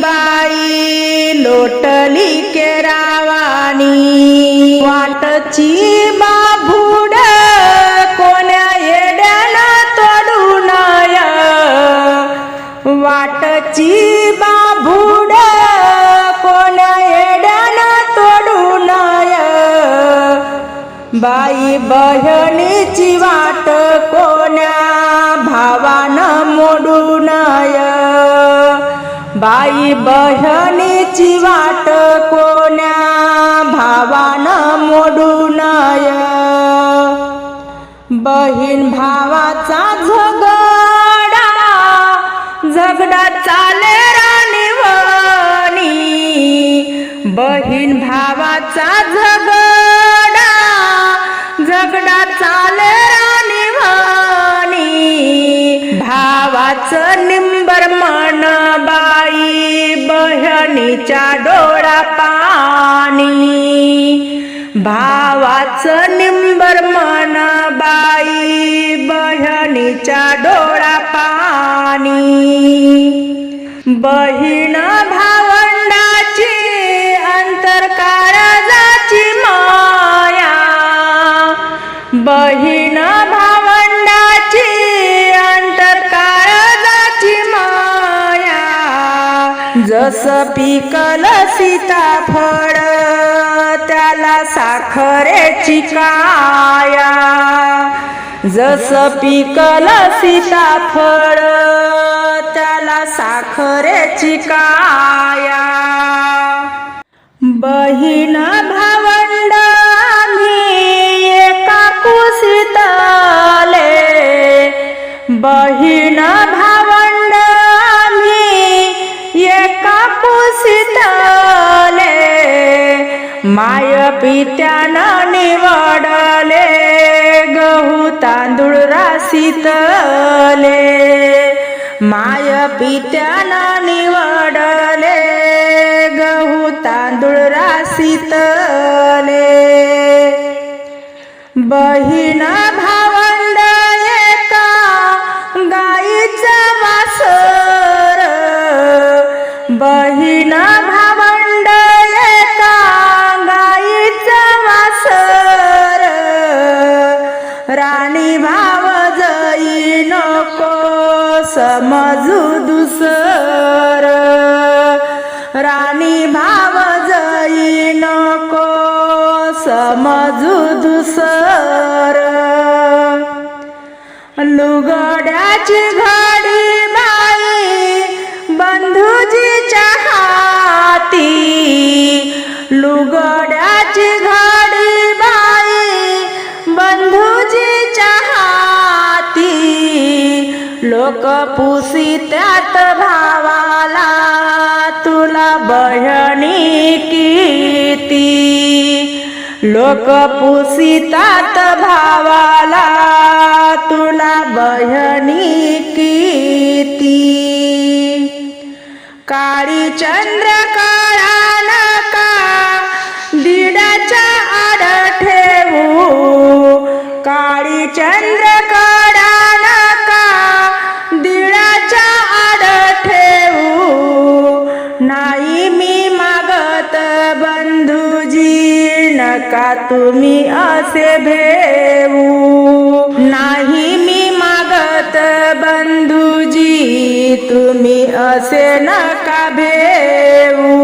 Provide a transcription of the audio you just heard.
बाई लोटली केरावानी. वाटची बाभुड कोण्या येड्याला तोडू नय वाटची बाभुड कोण्या येड्याला तोडू नय बाई बहिणीची वाट कोण्या भावानं मोडू नय बाई बहिणीची वाट कोण्या भावानं मोडू नय. बहीण भावाचा झगडा झगडा चाले राणीवणी बहीण भावाचा झगडा झगडा चाले राणीवणी भावाचं निम बहिणीच्या डोळा पाणी भावाचं निंबर मन बाई बहिणीच्या डोळा पाणी बहीण भा त्याला साखरेची काया. जस पिकल सीताफळ त्याला साखरेची काया. बहीण भावंड आम्ही एका बहीण भावंड आम्ही एका कुशीतले. माय पित्यानं निवडले गहू तांदूळ राशीतले. माय पित्यानं निवडले गहू तांदूळ राशीतले. बहीण भावंड एका गाईचा वासर बहीण समजू दुसर. राणी भाव जई नको समजू दुसर. लुगड्याची लोक पुसी त्यात भावाला तुला बहिणी किती? लोक पुसितात भावाला तुला बहिणी किती? काळी चंद्र काळा नका दिडाच्या आड ठेवू. काळी चंद्र नका तुम्ही असे भेऊ नाही मी मागत बंधुजी तुम्ही असे नका भेऊ